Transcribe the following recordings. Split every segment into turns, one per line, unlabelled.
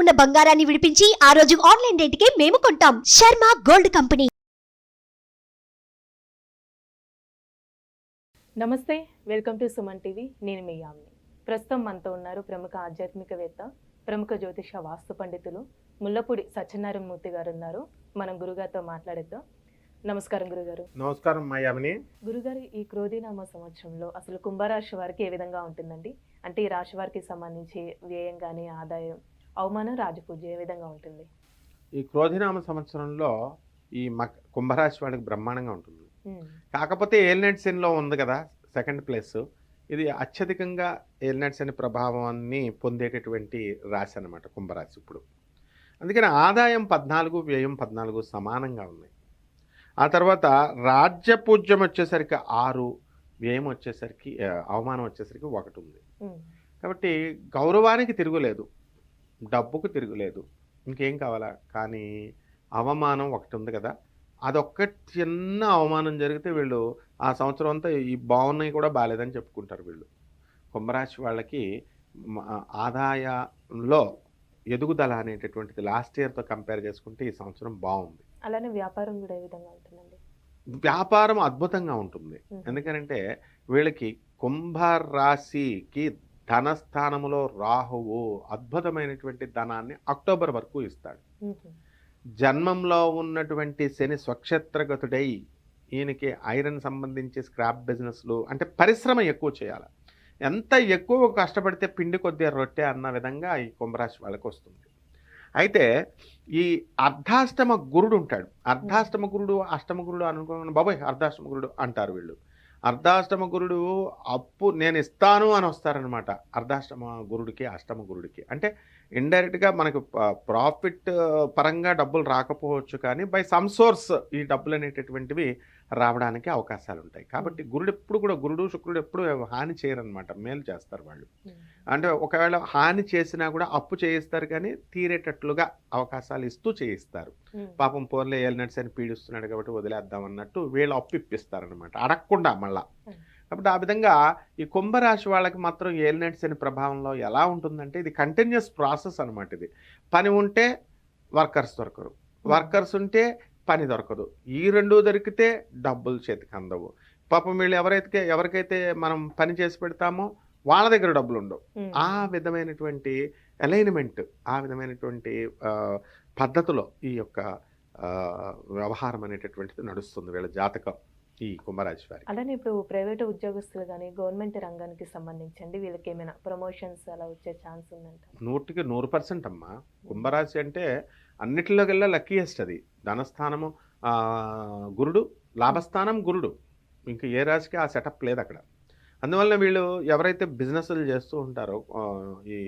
ఉన్న బంగారాన్ని విడిపించి ఆ రోజు ఆన్లైన్ రేటుకే మేము కొంటాం. Sharma gold company.
నమస్తే వెల్కమ్ టు సుమన్ టీవీ. నేను మీ యామిని. ప్రస్తుతం మనతో ఉన్నారు ప్రముఖ ఆధ్యాత్మికవేత్త ప్రముఖ జ్యోతిష వాస్తు పండితులు ముల్లపూడి సత్యనారాయణ మూర్తి గారు ఉన్నారు. మనం గురుగారితో మాట్లాడేద్దాం. నమస్కారం గురుగారు.
నమస్కారం మాయామిని
గురుగారు ఈ క్రోధీనామ సంవత్సరంలో అసలు కుంభరాశి వారికి ఏ విధంగా ఉంటుందండి? అంటే ఈ రాశి వారికి సంబంధించి వ్యయం కానీ ఆదాయం అవమానం రాజపూజ ఏ విధంగా ఉంటుంది?
ఈ క్రోధినామ సంవత్సరంలో ఈ మక కుంభరాశి వాళ్ళకి బ్రహ్మాండంగా ఉంటుంది. కాకపోతే ఏల్నెట్ సెన్లో ఉంది కదా సెకండ్ ప్లేస్. ఇది అత్యధికంగా ఏల్నెట్ సెన్ ప్రభావాన్ని పొందేటటువంటి రాశి అనమాట కుంభరాశి ఇప్పుడు. అందుకని ఆదాయం పద్నాలుగు వ్యయం పద్నాలుగు సమానంగా ఉన్నాయి. ఆ తర్వాత రాజ్యపూజ్యం వచ్చేసరికి ఆరు వ్యయం వచ్చేసరికి అవమానం వచ్చేసరికి ఒకటి ఉంది. కాబట్టి గౌరవానికి తిరుగులేదు. డబ్బుకు తిరుగులేదు. ఇంకేం కావాలా? కానీ అవమానం ఒకటి ఉంది కదా. అదొక్క చిన్న అవమానం జరిగితే వీళ్ళు ఆ సంవత్సరం అంతా ఈ బాగున్నాయి కూడా బాగాలేదని చెప్పుకుంటారు వీళ్ళు. కుంభరాశి వాళ్ళకి ఆదాయంలో ఎదుగుదల అనేటటువంటిది లాస్ట్ ఇయర్తో కంపేర్ చేసుకుంటే ఈ సంవత్సరం బాగుంది.
అలానే వ్యాపారం కూడా ఏ విధంగా ఉంటుందండి?
వ్యాపారం అద్భుతంగా ఉంటుంది. ఎందుకంటే వీళ్ళకి కుంభరాశికి ధనస్థానములో రాహువు అద్భుతమైనటువంటి ధనాన్ని అక్టోబర్ వరకు ఇస్తాడు. జన్మంలో ఉన్నటువంటి శని స్వక్షేత్రగతుడై ఈయనకి ఐరన్ సంబంధించి స్క్రాప్ బిజినెస్లు అంటే పరిశ్రమ ఎక్కువ చేయాలి. ఎంత ఎక్కువ కష్టపడితే పిండి కొద్దిగా రొట్టె అన్న విధంగా ఈ కుంభరాశి వాళ్ళకి వస్తుంది. అయితే ఈ అర్ధాష్టమ గురుడు ఉంటాడు. అర్ధాష్టమ గురుడు అష్టమ గురుడు అనుకోగానే బాబాయ్ అర్ధాష్టమ గురుడు అంటారు వీళ్ళు. అర్ధాష్టమ గురుడు అప్పు నేను ఇస్తాను అని వస్తారనమాట అర్ధాష్టమ గురుడికి అష్టమ గురుడికి. అంటే ఇండైరెక్ట్గా మనకు ప్రాఫిట్ పరంగా డబ్బులు రాకపోవచ్చు కానీ బై సమ్ సోర్స్ ఈ డబ్బులు అనేటటువంటివి రావడానికి అవకాశాలు ఉంటాయి కాబట్టి గురుడు ఎప్పుడు కూడా గురుడు శుక్రుడు ఎప్పుడు హాని చేయరనమాట. మేలు చేస్తారు వాళ్ళు. అంటే ఒకవేళ హాని చేసినా కూడా అప్పు చేయిస్తారు కానీ తీరేటట్లుగా అవకాశాలు ఇస్తూ చేయిస్తారు. పాపం పోర్లే ఏలినట్స్ అని పీడిస్తున్నాడు కాబట్టి వదిలేద్దాం అన్నట్టు వీళ్ళు అప్పు ఇప్పిస్తారనమాట. అడగకుండా మళ్ళా. కాబట్టి ఆ విధంగా ఈ కుంభరాశి వాళ్ళకి మాత్రం ఏలినట్స్ అని ప్రభావంలో ఎలా ఉంటుందంటే ఇది కంటిన్యూస్ ప్రాసెస్ అనమాట ఇది. పని ఉంటే వర్కర్స్ దొరకరు. వర్కర్స్ ఉంటే పని దొరకదు. ఈ రెండు దొరికితే డబ్బులు చేతికి అందవు. పాపం వీళ్ళు ఎవరైతే ఎవరికైతే మనం పని చేసి పెడతామో వాళ్ళ దగ్గర డబ్బులు ఉండవు ఆ విధమైనటువంటి అలైన్మెంట్ ఆ విధమైనటువంటి పద్ధతిలో ఈ యొక్క వ్యవహారం అనేటటువంటిది నడుస్తుంది వీళ్ళ జాతకం ఈ కుంభరాశి వారి
అలానే ఇప్పుడు ప్రైవేట్ ఉద్యోగస్తులు కానీ గవర్నమెంట్ రంగానికి సంబంధించండి వీళ్ళకి ఏమైనా ప్రమోషన్స్ అలా వచ్చే ఛాన్స్ ఉందంట
నూటికి నూరు పర్సెంట్ అమ్మా. కుంభరాశి అంటే అన్నిటిలోకెల్లా లక్కీయెస్ట్ అది. ధనస్థానము గురుడు లాభస్థానం గురుడు. ఇంకా ఏ రాశికి ఆ సెటప్ లేదు అక్కడ అందువల్ల వీళ్ళు ఎవరైతే బిజినెస్లు చేస్తూ ఉంటారో ఈ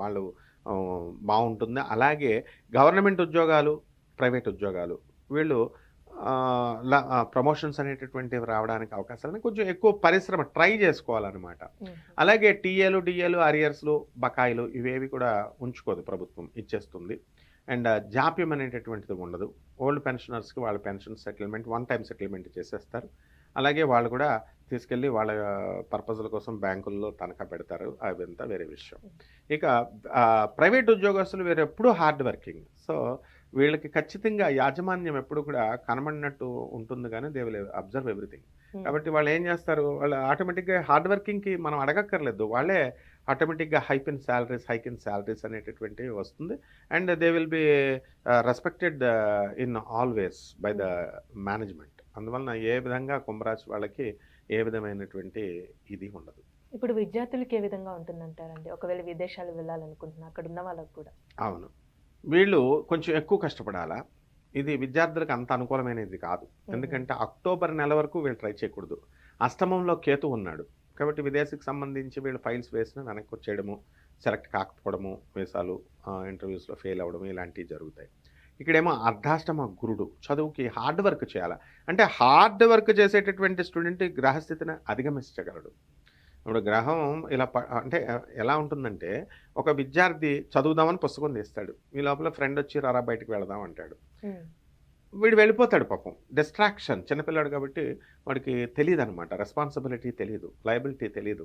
వాళ్ళు బాగుంటుంది. అలాగే గవర్నమెంట్ ఉద్యోగాలు ప్రైవేట్ ఉద్యోగాలు వీళ్ళు ప్రమోషన్స్ అనేటటువంటివి రావడానికి అవకాశాలను కొంచెం ఎక్కువ పరిశ్రమ ట్రై చేసుకోవాలన్నమాట. అలాగే టీఏలు డిఏలు అరియర్స్లు బకాయిలు ఇవేవి కూడా ఉంచుకోదు ప్రభుత్వం ఇచ్చేస్తుంది. అండ్ జాప్యం అనేటటువంటిది ఉండదు. ఓల్డ్ పెన్షనర్స్కి వాళ్ళ pension settlement one time settlement చేసేస్తారు. అలాగే వాళ్ళు కూడా తీసుకెళ్ళి వాళ్ళ పర్పస్ల కోసం బ్యాంకుల్లో తనఖా పెడతారు. అదంతా వేరే విషయం. ఇక ప్రైవేట్ ఉద్యోగస్తులు వీరు ఎప్పుడూ హార్డ్ వర్కింగ్. సో వీళ్ళకి ఖచ్చితంగా యాజమాన్యం ఎప్పుడు కూడా కనబడినట్టు ఉంటుంది కానీ దే విల్ అబ్జర్వ్ ఎవ్రీథింగ్ కాబట్టి వాళ్ళు ఏం చేస్తారు? వాళ్ళు ఆటోమేటిక్గా హార్డ్ వర్కింగ్కి మనం అడగక్కర్లేదు. వాళ్ళే ఆటోమేటిక్గా hike in salaries hike in salaries అనేటటువంటివి వస్తుంది. And they will be respected in always by the management అందువలన ఏ విధంగా కుంభరాశి వాళ్ళకి ఏ విధమైనటువంటి ఇది ఉండదు.
ఇప్పుడు విద్యార్థులకి ఏ విధంగా ఉంటుందంటారండి? ఒకవేళ విదేశాలు వెళ్ళాలనుకుంటున్నా అక్కడ ఉన్న వాళ్ళకి కూడా.
అవును. వీళ్ళు కొంచెం ఎక్కువ కష్టపడాలా? ఇది విద్యార్థులకు అంత అనుకూలమైనది కాదు. ఎందుకంటే అక్టోబర్ నెల వరకు వీళ్ళు ట్రై చేయకూడదు. అష్టమంలో కేతు ఉన్నాడు. కాబట్టి విదేశీకి సంబంధించి వీళ్ళు ఫైల్స్ వేసిన వెనక్కి వచ్చేయడము సెలెక్ట్ కాకపోవడము వీసాలు ఇంటర్వ్యూస్లో ఫెయిల్ అవ్వడము ఇలాంటివి జరుగుతాయి. ఇక్కడేమో అర్ధాష్టమ గురుడు. చదువుకి హార్డ్ వర్క్ చేయాలి? అంటే హార్డ్ వర్క్ చేసేటటువంటి స్టూడెంట్ గ్రహస్థితిని అధిగమించగలడు. ఇప్పుడు గ్రహం ఇలా ప- అంటే ఎలా ఉంటుందంటే ఒక విద్యార్థి చదువుదామని పుస్తకం తీస్తాడు. ఈ లోపల ఫ్రెండ్ వచ్చి రారా బయటికి వెళదాం అంటాడు. వీడు వెళ్ళిపోతాడు పాపం. డిస్ట్రాక్షన్ చిన్నపిల్లాడు కాబట్టి వాడికి తెలియదు అనమాట రెస్పాన్సిబిలిటీ తెలియదు లయబిలిటీ తెలియదు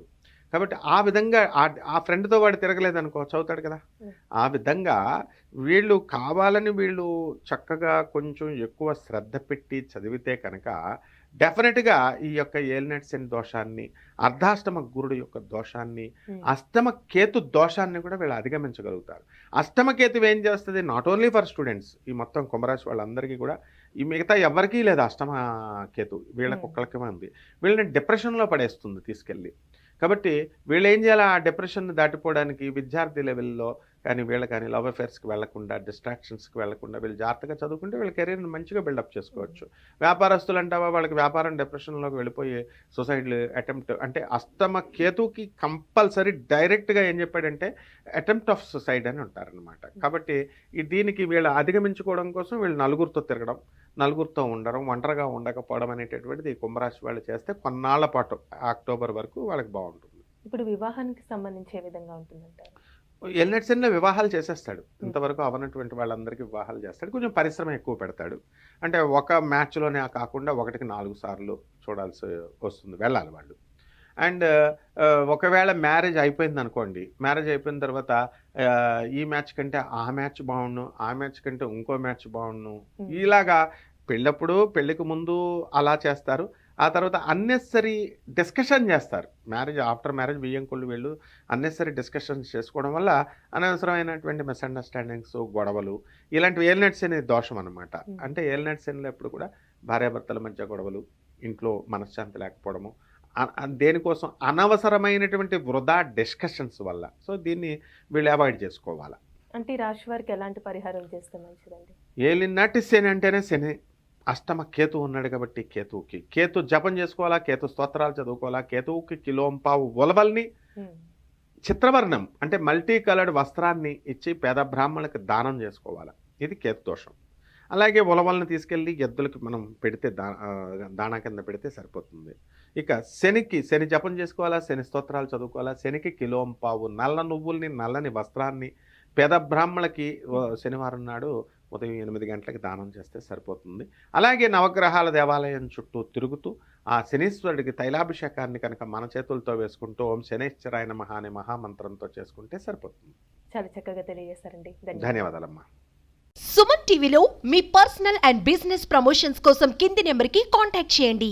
కాబట్టి ఆ విధంగా ఆ- ఫ్రెండ్తో వాడు తిరగలేదు అనుకో చదువుతాడు కదా. ఆ విధంగా వీళ్ళు కావాలని వీళ్ళు చక్కగా కొంచెం ఎక్కువ శ్రద్ధ పెట్టి చదివితే కనుక డెఫినెట్గా ఈ యొక్క ఏలినట్సెన్ దోషాన్ని అర్ధాష్టమ గురుడు యొక్క దోషాన్ని అష్టమ కేతు దోషాన్ని కూడా వీళ్ళు అధిగమించగలుగుతారు. అష్టమ కేతు ఏం చేస్తుంది? నాట్ ఓన్లీ ఫర్ స్టూడెంట్స్ ఈ మొత్తం కుంభరాశి వాళ్ళందరికీ కూడా ఈ మిగతా ఎవరికీ లేదు అష్టమ కేతు. వీళ్ళకి. ఒక్కళ్ళకే ఉంది. వీళ్ళని డిప్రెషన్లో పడేస్తుంది తీసుకెళ్ళి. కాబట్టి వీళ్ళు ఏం చేయాలి? ఆ డిప్రెషన్ దాటిపోవడానికి విద్యార్థి లెవెల్లో కానీ వీళ్ళు కానీ లవ్ అఫేర్స్కి వెళ్ళకుండా డిస్ట్రాక్షన్స్కి వెళ్ళకుండా వీళ్ళు జాగ్రత్తగా చదువుకుంటే వీళ్ళ కెరీర్ని మంచిగా బిల్డప్ చేసుకోవచ్చు. వ్యాపారస్తులు అంటావా? వాళ్ళకి వ్యాపారం డిప్రెషన్లోకి వెళ్ళిపోయి సొసైడ్లు అటెంప్ట్ అంటే అస్తమ కేతుకి కంపల్సరీ డైరెక్ట్గా ఏం చెప్పాడంటే అటెంప్ట్ ఆఫ్ సుసైడ్ అని ఉంటారనమాట కాబట్టి ఈ దీనికి వీళ్ళు అధిగమించుకోవడం కోసం వీళ్ళు నలుగురితో తిరగడం నలుగురితో ఉండడం ఒంటరిగా ఉండకపోవడం అనేటటువంటిది ఈ కుంభరాశి వాళ్ళు చేస్తే కొన్నాళ్ళ పాటు అక్టోబర్ వరకు వాళ్ళకి బాగుంటుంది.
ఇప్పుడు వివాహానికి సంబంధించి ఏ విధంగా ఉంటుందంటారు?
ఎల్నెట్సన్లో వివాహాలు చేసేస్తాడు. ఇంతవరకు అవనటువంటి వాళ్ళందరికీ వివాహాలు చేస్తాడు. కొంచెం పరిశ్రమ ఎక్కువ పెడతాడు. అంటే ఒక మ్యాచ్లోనే కాకుండా ఒకటికి నాలుగు సార్లు చూడాల్సి వస్తుంది వెళ్ళాలి వాళ్ళు. అండ్ ఒకవేళ మ్యారేజ్ అయిపోయింది అనుకోండి మ్యారేజ్ అయిపోయిన తర్వాత ఈ మ్యాచ్ కంటే ఆ మ్యాచ్ బాగుండు ఆ మ్యాచ్ కంటే ఇంకో మ్యాచ్ బాగుండు. ఇలాగా పెళ్ళప్పుడు పెళ్ళికి ముందు అలా చేస్తారు. ఆ తర్వాత అన్నెసరీ డిస్కషన్ చేస్తారు. మ్యారేజ్ ఆఫ్టర్ మ్యారేజ్ బియ్యం కొళ్ళు వీళ్ళు అన్నెసరీ డిస్కషన్స్ చేసుకోవడం వల్ల అనవసరమైనటువంటి మిస్అండర్స్టాండింగ్స్ గొడవలు ఇలాంటివి ఏలినట్స్ అనే దోషం అనమాట. అంటే ఏలినట్స్ ఎప్పుడు కూడా భార్యాభర్తల మధ్య గొడవలు ఇంట్లో మనశ్శాంతి లేకపోవడము దేనికోసం అనవసరమైనటువంటి వృధా డిస్కషన్స్ వల్ల. సో దీన్ని వీళ్ళు అవాయిడ్ చేసుకోవాలి.
అంటే రాశి వారికి ఎలాంటి పరిహారం చేస్తే మంచిదండి?
ఏలినాటి శని అంటేనే శని. అష్టమ కేతు ఉన్నాడు కాబట్టి కేతువుకి. కేతు జపం చేసుకోవాలా? కేతు స్తోత్రాలు చదువుకోవాలా? కేతువుకి కిలోంపావు ఉలవల్ని చిత్రవర్ణం అంటే మల్టీ కలర్డ్ వస్త్రాన్ని ఇచ్చి పేద బ్రాహ్మణులకు దానం చేసుకోవాలి? ఇది కేతు దోషం. అలాగే ఉలవల్ని తీసుకెళ్ళి ఎద్దులకి మనం పెడితే దా ఆ, దాణా కింద పెడితే సరిపోతుంది. ఇక శనికి శని జపం చేసుకోవాలా? శని స్తోత్రాలు చదువుకోవాలా? శనికి కిలోంపావు నల్ల నువ్వుల్ని నల్లని వస్త్రాన్ని పేద బ్రాహ్మణులకి శనివారం నాడు ఉదయం ఎనిమిది గంటలకి దానం చేస్తే సరిపోతుంది. అలాగే నవగ్రహాల దేవాలయం చుట్టూ తిరుగుతూ ఆ శనీశ్వరుడికి తైలాభిషేకాన్ని కనుక మన చేతులతో వేసుకుంటూ ఓం శనేశ్వరాయ నమః అనే మహామంత్రంతో చేసుకుంటే సరిపోతుంది.
చాలా చక్కగా తెలియజేశారండి.
ధన్యవాదాలమ్మా.
సుమన్ టీవీలో మీ పర్సనల్ అండ్ బిజినెస్ ప్రమోషన్స్ కోసం కింది నెంబర్కి కాంటాక్ట్ చేయండి.